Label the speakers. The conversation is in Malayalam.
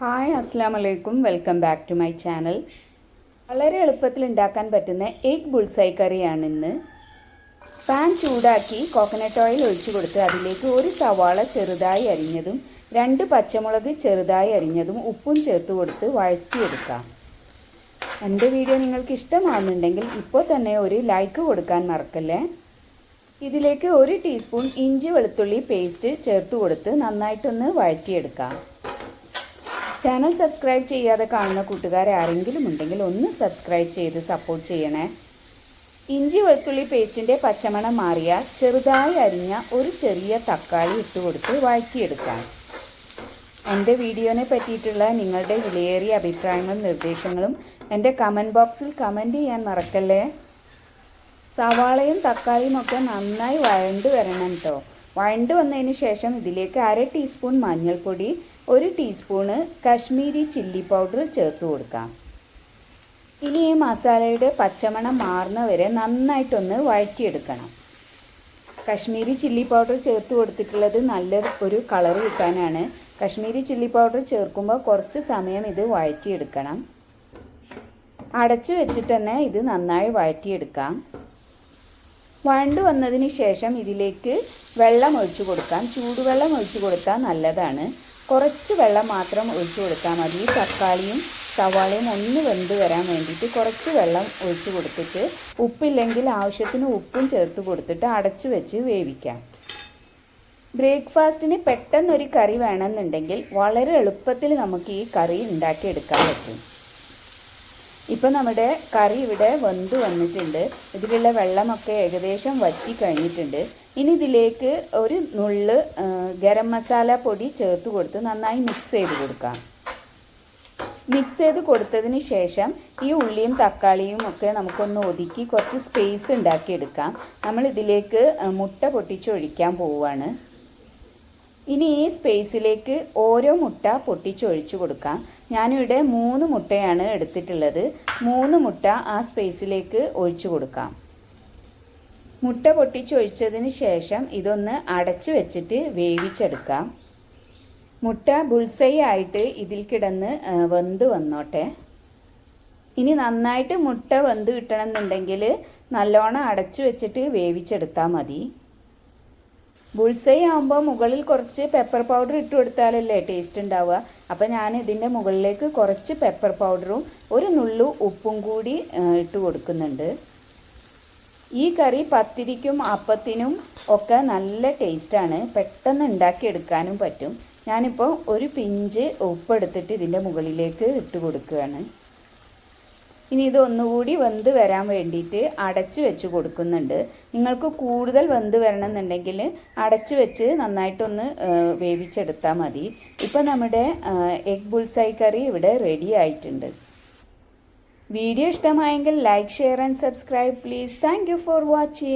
Speaker 1: ഹായ് അസ്സാം വലൈക്കും welcome back to my channel. വളരെ എളുപ്പത്തിൽ ഉണ്ടാക്കാൻ പറ്റുന്ന എഗ് ബുൾസൈ കറിയാണ് ഇന്ന് പാൻ ചൂടാക്കി കോക്കനട്ട് ഓയിൽ ഒഴിച്ചു കൊടുത്ത് അതിലേക്ക് ഒരു സവാള ചെറുതായി അരിഞ്ഞതും രണ്ട് പച്ചമുളക് ചെറുതായി അരിഞ്ഞതും ഉപ്പും ചേർത്ത് കൊടുത്ത് വഴറ്റിയെടുക്കാം. എന്റെ വീഡിയോ നിങ്ങൾക്ക് ഇഷ്ടമാകുന്നുണ്ടെങ്കിൽ ഇപ്പോൾ തന്നെ ഒരു ലൈക്ക് കൊടുക്കാൻ മറക്കല്ലേ? ഇതിലേക്ക് ഒരു ടീസ്പൂൺ ഇഞ്ചി വെളുത്തുള്ളി പേസ്റ്റ് ചേർത്ത് കൊടുത്ത് നന്നായിട്ടൊന്ന് വഴറ്റിയെടുക്കാം. ചാനൽ സബ്സ്ക്രൈബ് ചെയ്യാതെ കാണുന്ന കൂട്ടുകാർ ആരെങ്കിലും ഉണ്ടെങ്കിൽ ഒന്ന് സബ്സ്ക്രൈബ് ചെയ്ത് സപ്പോർട്ട് ചെയ്യണേ. ഇഞ്ചി വെളുത്തുള്ളി പേസ്റ്റിന്റെ പച്ചമണം മാറിയ ചെറുതായി അരിഞ്ഞ ഒരു ചെറിയ തക്കാളി ഇട്ട് കൊടുത്ത് വഴറ്റിയെടുക്കാം. എന്റെ വീഡിയോനെ പറ്റിയിട്ടുള്ള നിങ്ങളുടെ വിലയേറിയ അഭിപ്രായങ്ങളും നിർദ്ദേശങ്ങളും എന്റെ കമന്റ് ബോക്സിൽ കമന്റ് ചെയ്യാൻ മറക്കല്ലേ? സവാളയും തക്കാളിയും ഒക്കെ നന്നായി വഴണ്ട് വരണം കേട്ടോ വഴണ്ട് വന്നതിന് ശേഷം ഇതിലേക്ക് അര ടീസ്പൂൺ മഞ്ഞൾപ്പൊടി ഒരു ടീസ്പൂണ് കാശ്മീരി ചില്ലി പൗഡർ ചേർത്ത് കൊടുക്കാം. ഇനി ഈ മസാലയുടെ പച്ചമണം മാറുന്ന വരെ നന്നായിട്ടൊന്ന് വഴറ്റിയെടുക്കണം. കശ്മീരി ചില്ലി പൗഡർ ചേർത്ത് കൊടുത്തിട്ടുള്ളത് നല്ല ഒരു കളർ കിട്ടാനാണ്. കശ്മീരി ചില്ലി പൗഡർ ചേർക്കുമ്പോൾ കുറച്ച് സമയം ഇത് വഴറ്റിയെടുക്കണം. അടച്ചു വെച്ചിട്ട് തന്നെ ഇത് നന്നായി വഴറ്റിയെടുക്കാം. വഴണ്ട് വന്നതിന് ശേഷം ഇതിലേക്ക് വെള്ളം ഒഴിച്ചു കൊടുക്കാം. ചൂടുവെള്ളം ഒഴിച്ചു കൊടുത്താൽ നല്ലതാണ്. കുറച്ച് വെള്ളം മാത്രം ഒഴിച്ചു കൊടുത്താൽ മതി. തക്കാളിയും സവാളയും ഒന്ന് വെന്ത് വരാൻ വേണ്ടിയിട്ട് കുറച്ച് വെള്ളം ഒഴിച്ചു കൊടുത്തിട്ട് ഉപ്പില്ലെങ്കിൽ ആവശ്യത്തിന് ഉപ്പും ചേർത്ത് കൊടുത്തിട്ട് അടച്ചു വെച്ച് വേവിക്കാം. ബ്രേക്ക്ഫാസ്റ്റിന് പെട്ടെന്നൊരു കറി വേണമെന്നുണ്ടെങ്കിൽ വളരെ എളുപ്പത്തിൽ നമുക്ക് ഈ കറി ഉണ്ടാക്കിയെടുക്കാൻ പറ്റും. ഇപ്പം നമ്മുടെ കറി ഇവിടെ വെന്ത് വന്നിട്ടുണ്ട്. ഇതിലുള്ള വെള്ളമൊക്കെ ഏകദേശം വറ്റി കഴിഞ്ഞിട്ടുണ്ട്. ഇനി ഇതിലേക്ക് ഒരു നുള്ള് ഗരം മസാല പൊടി ചേർത്ത് കൊടുത്ത് നന്നായി മിക്സ് ചെയ്ത് കൊടുക്കാം. മിക്സ് ചെയ്ത് കൊടുത്തതിന് ശേഷം ഈ ഉള്ളിയും തക്കാളിയും ഒക്കെ നമുക്കൊന്ന് ഒതുക്കി കുറച്ച് സ്പേസ് ഉണ്ടാക്കിയെടുക്കാം. നമ്മൾ ഇതിലേക്ക് മുട്ട പൊട്ടിച്ചൊഴിക്കാൻ പോവുകയാണ്. ഇനി ഈ സ്പേസിലേക്ക് ഓരോ മുട്ട പൊട്ടിച്ചൊഴിച്ചു കൊടുക്കാം. ഞാനിവിടെ മൂന്ന് മുട്ടയാണ് എടുത്തിട്ടുള്ളത്. മൂന്ന് മുട്ട ആ സ്പേസിലേക്ക് ഒഴിച്ചു കൊടുക്കാം. മുട്ട പൊട്ടിച്ചൊഴിച്ചതിന് ശേഷം ഇതൊന്ന് അടച്ചു വെച്ചിട്ട് വേവിച്ചെടുക്കാം. മുട്ട ബുൾസൈ ആയിട്ട് ഇതിൽ കിടന്ന് വെന്ത് വന്നോട്ടെ. ഇനി നന്നായിട്ട് മുട്ട വെന്ത് കിട്ടണമെന്നുണ്ടെങ്കിൽ നല്ലോണം അടച്ചു വെച്ചിട്ട് വേവിച്ചെടുത്താൽ മതി. ബുൾസൈ ആകുമ്പോൾ മുകളിൽ കുറച്ച് പെപ്പർ പൗഡർ ഇട്ട് കൊടുത്താലല്ലേ ടേസ്റ്റ് ഉണ്ടാവുക. അപ്പോൾ ഞാൻ ഇതിന്റെ മുകളിലേക്ക് കുറച്ച് പെപ്പർ പൗഡറും ഒരു നുള്ളു ഉപ്പും കൂടി ഇട്ട് കൊടുക്കുന്നുണ്ട്. ഈ കറി പത്തിരിക്കും അപ്പത്തിനും ഒക്കെ നല്ല ടേസ്റ്റാണ് പെട്ടെന്ന് ഉണ്ടാക്കിയെടുക്കാനും പറ്റും. ഞാനിപ്പോൾ ഒരു പിഞ്ച് ഉപ്പ് എടുത്തിട്ട് ഇതിന്റെ മുകളിലേക്ക് ഇട്ട് കൊടുക്കുകയാണ്. ഇനി ഇത് ഒന്നുകൂടി വെന്ത് വരാൻ വേണ്ടിയിട്ട് അടച്ചു വെച്ച് കൊടുക്കുന്നുണ്ട്. നിങ്ങൾക്ക് കൂടുതൽ വെന്ത് വരണമെന്നുണ്ടെങ്കിൽ അടച്ചു വെച്ച് നന്നായിട്ടൊന്ന് വേവിച്ചെടുത്താൽ മതി. ഇപ്പോൾ നമ്മുടെ എഗ് ബുൾസൈ കറി ഇവിടെ റെഡി ആയിട്ടുണ്ട്. വീഡിയോ ഇഷ്ടമായെങ്കിൽ like share and subscribe. Please thank for watching.